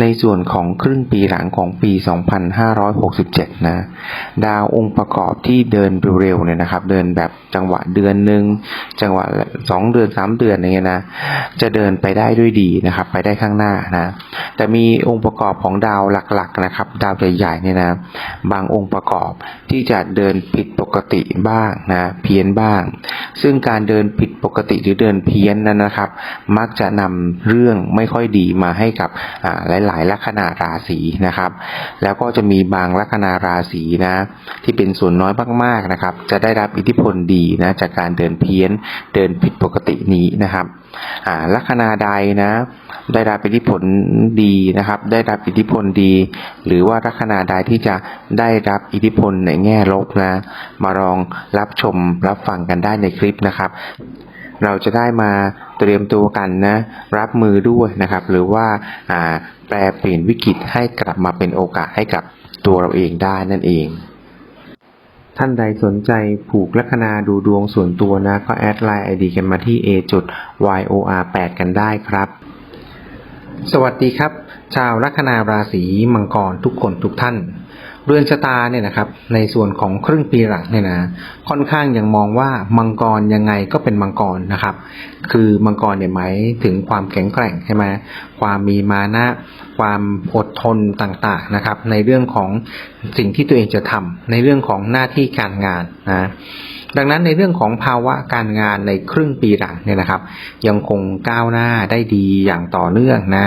ในส่วนของครึ่งปีหลังของปี 2567 นะ ดาวองค์ประกอบที่เดินเร็วๆเนี่ยนะครับ เดินแบบจังหวะเดือนหนึ่งจังหวะสองเดือนสามเดือนอย่างเงี้ยนะ จะเดินไปได้ด้วยดีนะครับ ไปได้ข้างหน้านะ แต่มีองค์ประกอบของดาวหลักๆนะครับ ดาวใหญ่ๆเนี่ยนะ บางองค์ประกอบที่จะเดินผิดปกติบ้างนะ เพี้ยนบ้าง ซึ่งการเดินผิดปกติหรือเดินเพี้ยนนั้นนะครับ มักจะนำเรื่องไม่ค่อยดีมาให้กับอ่าหลายลัคนาราศีนะครับ แล้วก็จะมีบางลัคนาราศีนะที่เป็นส่วนน้อยมากๆนะครับ จะได้รับอิทธิพลดีนะจากการเดินเพี้ยนเดินผิดปกตินี้นะครับลัคนาใดนะ ได้รับอิทธิพลดีนะครับ ได้รับอิทธิพลดี หรือว่าลัคนาใดที่จะได้รับอิทธิพลในแง่ลบนะ มาลองรับชมรับฟังกันได้ในคลิปนะครับ เราจะได้มาเตรียมตัวกันนะรับมือด้วยนะครับ หรือว่าแปลเปลี่ยนวิกฤตให้กลับมาเป็นโอกาสให้กับตัวเราเองได้นั่นเอง ท่านใดสนใจผูกลัคนาดูดวงส่วนตัวนะ ก็แอดไลน์ ID กันมาที่ a yor 8 กันได้ครับ สวัสดีครับ ชาวลัคนาราศีมังกรทุกคนทุกท่าน เรือนชะตาเนี่ยนะครับ ในส่วนของครึ่งปีหลังเนี่ยนะค่อนข้างยังมองว่ามังกรยังไงก็เป็นมังกรนะครับ คือมังกรเนี่ยหมายถึงความแข็งแกร่งใช่ไหมความมีมานะความอดทนต่างๆนะครับ ในเรื่องของสิ่งที่ตัวเองจะทำในเรื่องของหน้าที่การงานนะดังนั้นในเรื่องของภาวะการงานในครึ่งปีหลังเนี่ยนะครับ ยังคงก้าวหน้าได้ดีอย่างต่อเนื่องนะ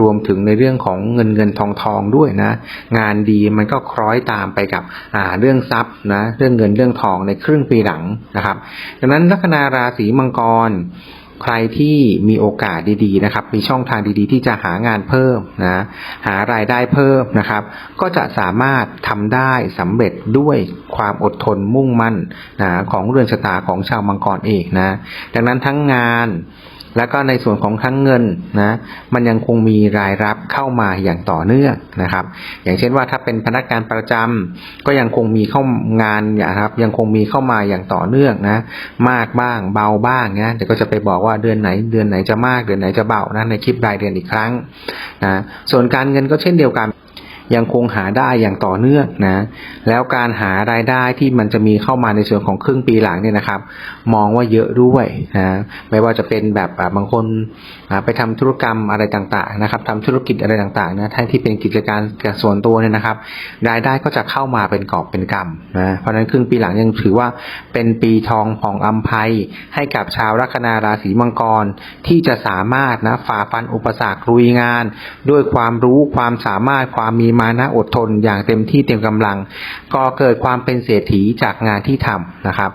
รวมถึงในเรื่องของเงินเงินทองทองด้วยนะ งานดีมันก็คล้อยตามไปกับเรื่องทรัพย์นะเรื่องเงินเรื่องทองในครึ่งปีหลังนะครับ ดังนั้นลัคนาราศีมังกรใครที่มีโอกาสดีๆนะครับ มีช่องทางดีๆ ที่จะหางานเพิ่มนะหารายได้เพิ่มนะครับ ก็จะสามารถทำได้สำเร็จด้วยความอดทนมุ่งมั่นนะของเรือนชะตาของชาวมังกรเองนะ ดังนั้นทั้งงาน แล้วก็ในส่วนของทั้งเงินนะมันยังคงมีรายรับเข้ามาอย่างต่อเนื่องนะครับ อย่างเช่นว่าถ้าเป็นพนักงานประจำก็ยังคงมีเข้างานอย่างครับ ยังคงมีเข้ามาอย่างต่อเนื่องนะมากบ้างเบาบ้างนะเดี๋ยวก็จะไปบอกว่าเดือนไหนเดือนไหนจะมากเดือนไหนจะเบานะในคลิปรายเดือนอีกครั้งนะส่วนการเงินก็เช่นเดียวกัน ยังคงหาได้อย่างต่อเนื่องนะแล้วการหารายได้ที่มันจะมีเข้ามาในส่วนของครึ่งปีหลังเนี่ยนะครับ มองว่าเยอะด้วยนะไม่ว่าจะเป็นแบบบางคนไปทำธุรกรรมอะไรต่างๆนะครับทำธุรกิจอะไรต่างๆนะท่านที่เป็นกิจการส่วนตัวเนี่ยนะครับ รายได้ก็จะเข้ามาเป็นกอบเป็นกำนะเพราะฉะนั้นครึ่งปีหลังยังถือว่าเป็นปีทองของอัมภัยให้กับชาวลัคนาราศีมังกรที่จะสามารถนะฝ่าฟันอุปสรรคลุยงาน ด้วยความรู้ความสามารถความมีมานะอดทนอย่างเต็มที่เต็มกำลัง ก็เกิดความเป็นเศรษฐีจากงานที่ทำนะครับ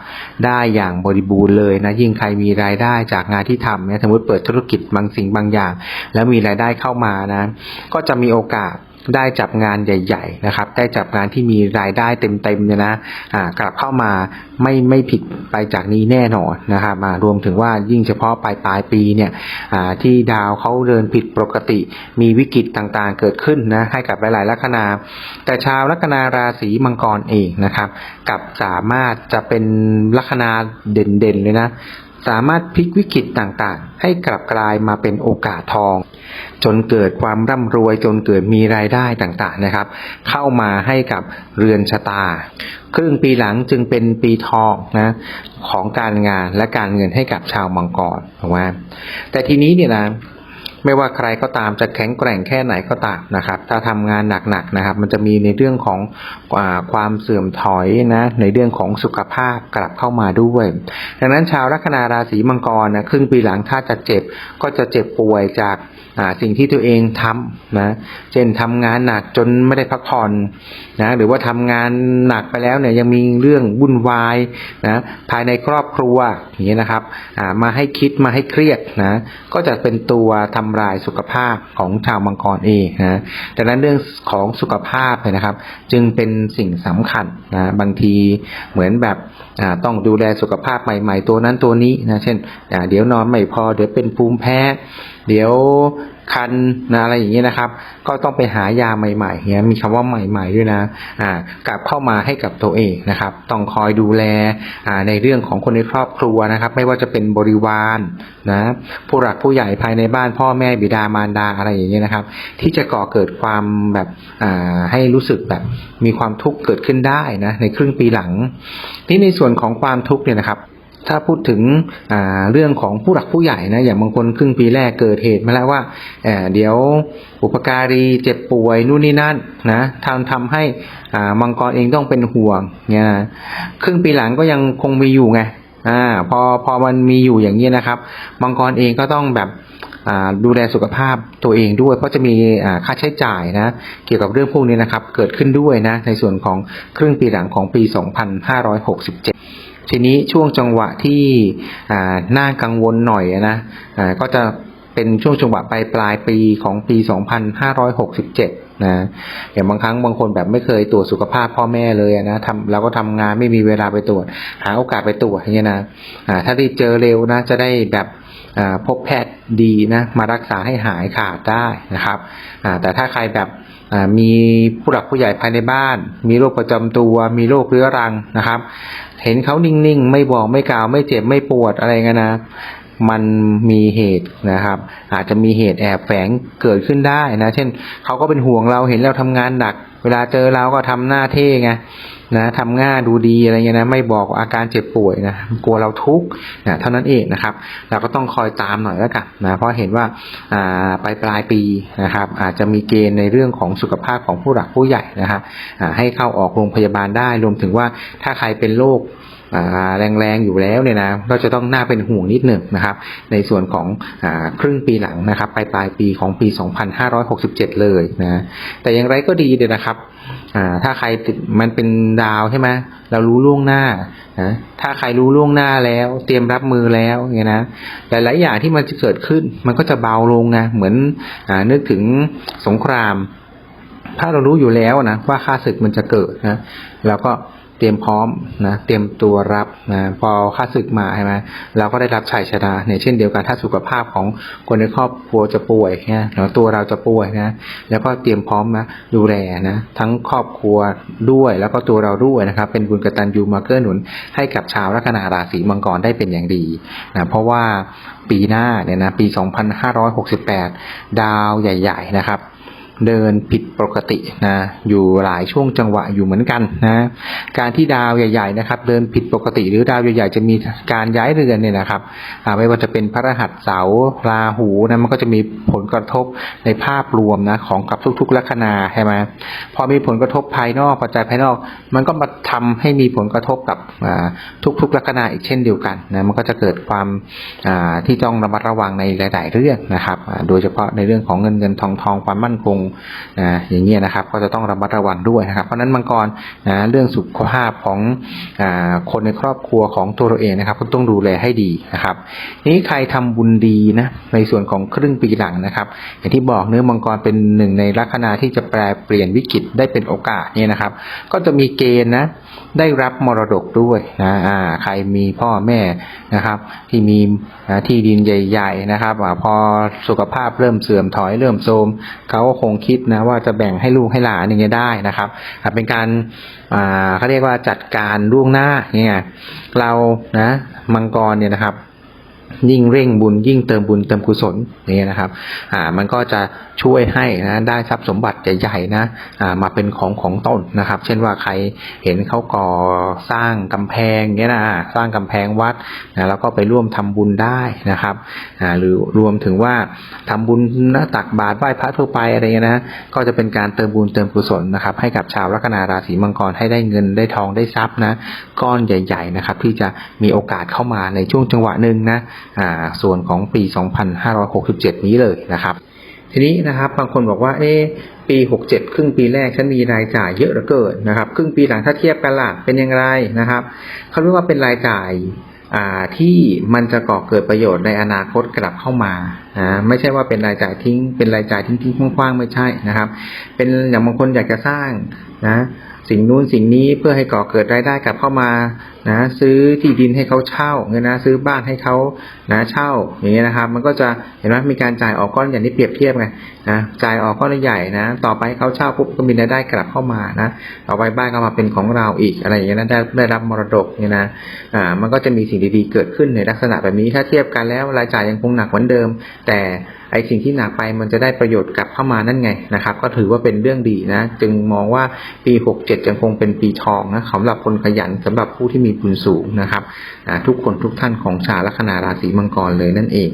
ได้อย่างบริบูรณ์เลยนะยิ่งใครมีรายได้จากงานที่ทำเนี่ยสมมติเปิดธุรกิจบางสิ่งบางอย่าง แล้วมีรายได้เข้ามานะ ก็จะมีโอกาส ได้จับงานใหญ่ ๆ นะครับ ได้จับงานที่มีรายได้เต็มๆเนี่ยนะอ่ากลับเข้ามาไม่ไม่ผิดไปจากนี้แน่นอนนะครับรวมถึงว่ายิ่งเฉพาะปลายปลายปีเนี่ยอ่าที่ดาวเขาเดินผิดปกติ มีวิกฤตต่างๆเกิดขึ้นนะให้กับหลายๆลัคนา แต่ชาวลัคนาราศีมังกรเองนะครับกลับสามารถจะเป็นลัคนาเด่นๆเลยนะสามารถพลิกวิกฤตต่างๆ ให้กลับกลายมาเป็นโอกาสทอง จนเกิดความร่ำรวยจนเกิดมีรายได้ต่างๆนะครับ เข้ามาให้กับเรือนชะตา ครึ่งปีหลังจึงเป็นปีทองนะของการงานและการเงินให้กับชาวมังกรถูกไหมแต่ทีนี้เนี่ยนะ ไม่ว่าใครก็ตามจะแข็งแกร่งแค่ไหนก็ตามนะครับ ถ้าทำงานหนักๆนะครับ มันจะมีในเรื่องของอความเสื่อมถอยนะในเรื่องของสุขภาพกลับเข้ามาด้วย ดังนั้นชาวลัคนาราศีมังกรนะครึ่งปีหลังถ้าจะเจ็บก็จะเจ็บป่วยจากสิ่งที่ตัวเองทำนะเช่นทำงานหนักจนไม่ได้พักผ่อนนะหรือว่าทำงานหนักไปแล้วเนี่ยยังมีเรื่องวุ่นวายนะภายในครอบครัวอย่างนี้ยนะครับมาให้คิดมาให้เครียดนะก็จะเป็นตัวทำลายสุขภาพของชาวมังกรเองนะดังนั้นเรื่องของสุขภาพเนี่ยนะครับ จึงเป็นสิ่งสำคัญนะบางทีเหมือนแบบต้องดูแลสุขภาพใหม่ ๆ ตัวนั้นตัวนี้นะเช่น เดี๋ยวนอนไม่พอเดี๋ยวเป็นภูมิแพ้ เดี๋ยว คันนะอะไรอย่างเงี้ยนะครับ ก็ต้องไปหายาใหม่ๆเงี้ยมีคำว่าใหม่ ๆด้วยนะอ่ากลับเข้ามาให้กับตัวเองนะครับ ต้องคอยดูแลอ่าในเรื่องของคนในครอบครัวนะครับ ไม่ว่าจะเป็นบริวารนะผู้หลักผู้ใหญ่ภายในบ้านพ่อแม่บิดามารดาอะไรอย่างเงี้ยนะครับ ที่จะก่อเกิดความแบบอ่าให้รู้สึกแบบมีความทุกข์เกิดขึ้นได้นะในครึ่งปีหลัง ที่ในส่วนของความทุกข์เนี่ยนะครับ ถ้าพูดถึงเรื่องของผู้หลักผู้ใหญ่นะอย่างบางคนครึ่งปีแรกเกิดเหตุมาแล้วว่าเเดี๋ยวอุปการีเจ็บป่วยนู่นนี่นั่นนะทำทำให้มังกรเองต้องเป็นห่วงเนี่ยนะครึ่งปีหลังก็ยังคงมีอยู่ไงอ่าพอพอมันมีอยู่อย่างนี้นะครับมังกรเองก็ต้องแบบดูแลสุขภาพตัวเองด้วย เพราะจะมีค่าใช้จ่ายนะ เกี่ยวกับเรื่องพวกนี้นะครับ เกิดขึ้นด้วยนะ ในส่วนของครึ่งปีหลังของปี 2567 ทีนี้ช่วงจังหวะที่น่ากังวลหน่อยนะก็จะเป็นช่วงจังหวะปลายปลายปีของปี 2567 นะอย่างบางครั้งบางคนแบบไม่เคยตรวจสุขภาพพ่อแม่เลยนะทำเราก็ทำงานไม่มีเวลาไปตรวจ หาโอกาสไปตรวจอย่างเงี้ยนะถ้าได้เจอเร็วนะจะได้แบบพบแพทย์ดีนะมารักษาให้หายขาดได้นะครับแต่ถ้าใครแบบมีผู้หลักผู้ใหญ่ภายในบ้าน มีโรคประจำตัว มีโรคเรื้อรังนะครับ เห็นเขานิ่งๆ ไม่บอกไม่กล่าวไม่เจ็บไม่ปวดอะไรเงี้ยนะ มันมีเหตุนะครับ อาจจะมีเหตุแอบแฝงเกิดขึ้นได้นะ เช่นเขาก็เป็นห่วงเราเห็นเราทำงานหนัก เวลาเจอเราก็ทำหน้าเท่ไงนะทำง่าดูดีอะไรเงี้ยนะไม่บอกอาการเจ็บป่วยนะกลัวเราทุกข์นะเท่านั้นเองนะครับ เราก็ต้องคอยตามหน่อยแล้วกันนะเพราะเห็นว่าอ่าปลายปลายปีนะครับ อาจจะมีเกณฑ์ในเรื่องของสุขภาพของผู้หลักผู้ใหญ่นะครับให้เข้าออกโรงพยาบาลได้รวมถึงว่าถ้าใครเป็นโรค แรงๆอยู่แล้วเนี่ยนะก็จะต้องน่าเป็นห่วงนิดหนึ่งนะครับ ในส่วนของอครึ่งปีหลังนะครับปลายปลายปีของปี 2567 เลยนะแต่อย่างไรก็ดีเลยนะครับถ้าใครมันเป็นดาวใช่ไหมเรารู้ล่วงหน้านะถ้าใครรู้ล่วงหน้าแล้ว เตรียมรับมือแล้วเนี่ยนะหลายๆอย่างที่มันจะเกิดขึ้น มันก็จะเบาลงนะเหมือนอนึกถึงสงคราม ถ้าเรารู้อยู่แล้วนะว่าค่าศึกมันจะเกิดนะเราก็ เตรียมพร้อมนะเตรียมตัวรับนะพอค่าศึกมาใช่ไหมเราก็ได้รับชัยชนะเนี่ยเช่นเดียวกันถ้าสุขภาพของคนในครอบครัวจะป่วยนะหรือตัวเราจะป่วยนะแล้วก็เตรียมพร้อมนะดูแลนะทั้งครอบครัวด้วย แล้วก็ตัวเราด้วยนะครับ เป็นบุญกตัญญูมาเกื้อหนุน ให้กับชาวลัคนาราศีมังกรได้เป็นอย่างดีนะเพราะว่าปีหน้าเนี่ยนะปี 2568 ดาวใหญ่ ๆ นะครับ เดินผิดปกตินะอยู่หลายช่วงจังหวะอยู่เหมือนกันนะการที่ดาวใหญ่ ๆ นะครับ เดินผิดปกติ หรือดาวใหญ่ ๆ จะมีการย้ายเรือนเนี่ยนะครับไม่ว่าจะเป็นพระรหัสเสาราหูนะมันก็จะมีผลกระทบในภาพรวมนะของกับทุกๆลัคนาใช่ไหมพอมีผลกระทบภายนอกปัจจัยภายนอก มันก็มาทำให้มีผลกระทบกับทุกๆลัคนาอีกเช่นเดียวกันนะมันก็จะเกิดความที่ต้องระมัดระวังในหลาย ๆ เรื่องนะครับ โดยเฉพาะในเรื่องของเงินเงินทองทองความมั่นคงนะอย่างเงี้ยนะครับก็จะต้องระมัดระวังด้วยนะครับ เพราะนั้นมังกรนะเรื่องสุขภาพของอคนในครอบครัวของตัวเราเองนะครับก็ต้องดูแลให้ดีนะครับนี้ใครทำบุญดีนะในส่วนของครึ่งปีหลังนะครับ อย่างที่บอกเนื้อมังกรเป็นหนึ่งในลัคนาที่จะแปลเปลี่ยนวิกฤตได้เป็นโอกาสเนี่ยนะครับ ก็จะมีเกณฑ์นะได้รับมรดกด้วยนะอ่าใครมีพ่อแม่นะครับ ที่มีที่ดินใหญ่ ๆ นะครับอพอสุขภาพเริ่มเสื่อมถอยเริ่มโทรมเขาก็คงคิดนะว่าจะแบ่งให้ลูกให้หลานอย่างเงี้ยได้นะครับเป็นการเขาเรียกว่าจัดการล่วงหน้าเนี่ยเรานะมังกรเนี่ยนะครับ ยิ่งเร่งบุญ ยิ่งเติมบุญเติมกุศลอย่างเงี้ยนะครับอ่ามันก็จะช่วยให้นะได้ทรัพย์สมบัติใหญ่ๆนะอ่ามาเป็นของของตนนะครับ เช่นว่าใครเห็นเขาก่อสร้างกำแพงเงี้ยนะสร้างกำแพงวัดนะแล้วก็ไปร่วมทำบุญได้นะครับอ่าหรือรวมถึงว่าทำบุญนะตักบาตรไหว้พระทั่วไปอะไรเงี้ยนะก็จะเป็นการเติมบุญเติมกุศลนะครับ ให้กับชาวลัคนาราศีมังกรให้ได้เงินได้ทองได้ทรัพย์นะก้อนใหญ่ ๆนะครับ ที่จะมีโอกาสเข้ามาในช่วงจังหวะหนึ่งนะ ส่วนของปี 2567 นี้เลยนะครับ ทีนี้นะครับบางคนบอกว่าเอ๊ะปี 67 ครึ่งปีแรกฉันมีรายจ่ายเยอะเหลือเกินนะครับ ครึ่งปีหลังถ้าเทียบกันล่ะเป็นยังไงนะครับเขาเรียกว่าเป็นรายจ่ายอ่าที่มันจะก่อเกิดประโยชน์ในอนาคตกลับเข้ามาอ่าไม่ใช่ว่าเป็นรายจ่ายทิ้ง เป็นรายจ่ายทิ้งทิ้งๆคว้างๆไม่ใช่นะครับ เป็นอย่างบางคนอยากจะสร้างนะ สิ่งนู้นสิ่งนี้เพื่อให้ก่อเกิดรายได้กลับเข้ามานะซื้อที่ดินให้เขาเช่าเงี้ยนะซื้อบ้านให้เขานะเช่าอย่างเงี้ยนะครับ มันก็จะเห็นไหมมีการจ่ายออกก้อนใหญ่ที่เปรียบเทียบไงนะจ่ายออกก้อนใหญ่นะต่อไปเขาเช่าปุ๊บก็มีรายได้กลับเข้ามานะต่อไปบ้านก็มาเป็นของเราอีกอะไรอย่างเงี้ยนะได้ได้รับมรดกเนี่ยนะอ่ามันก็จะมีสิ่งดีๆเกิดขึ้นในลักษณะแบบนี้ถ้าเทียบกันแล้วรายจ่ายยังคงหนักเหมือนเดิม แต่ ไอสิ่งที่หนักไปมันจะได้ประโยชน์กลับเข้ามานั่นไงนะครับ ก็ถือว่าเป็นเรื่องดีนะ จึงมองว่าปี 67 ยังคงเป็นปีทองนะสำหรับคนขยันสำหรับผู้ที่มีบุญสูงนะครับทุกคนทุกท่านของชาวลัคนาราศีมังกรเลยนั่นเอง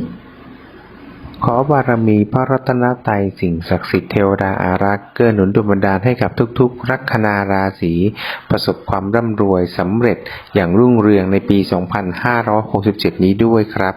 ขอบารมีพระรัตนตรัยสิ่งศักดิ์สิทธิ์เทวดาอารักษ์เกื้อหนุนดลบันดาลให้กับทุกๆ ลัคนาราศีประสบความร่ำรวยสำเร็จอย่างรุ่งเรืองในปี 2567 นี้ด้วยครับ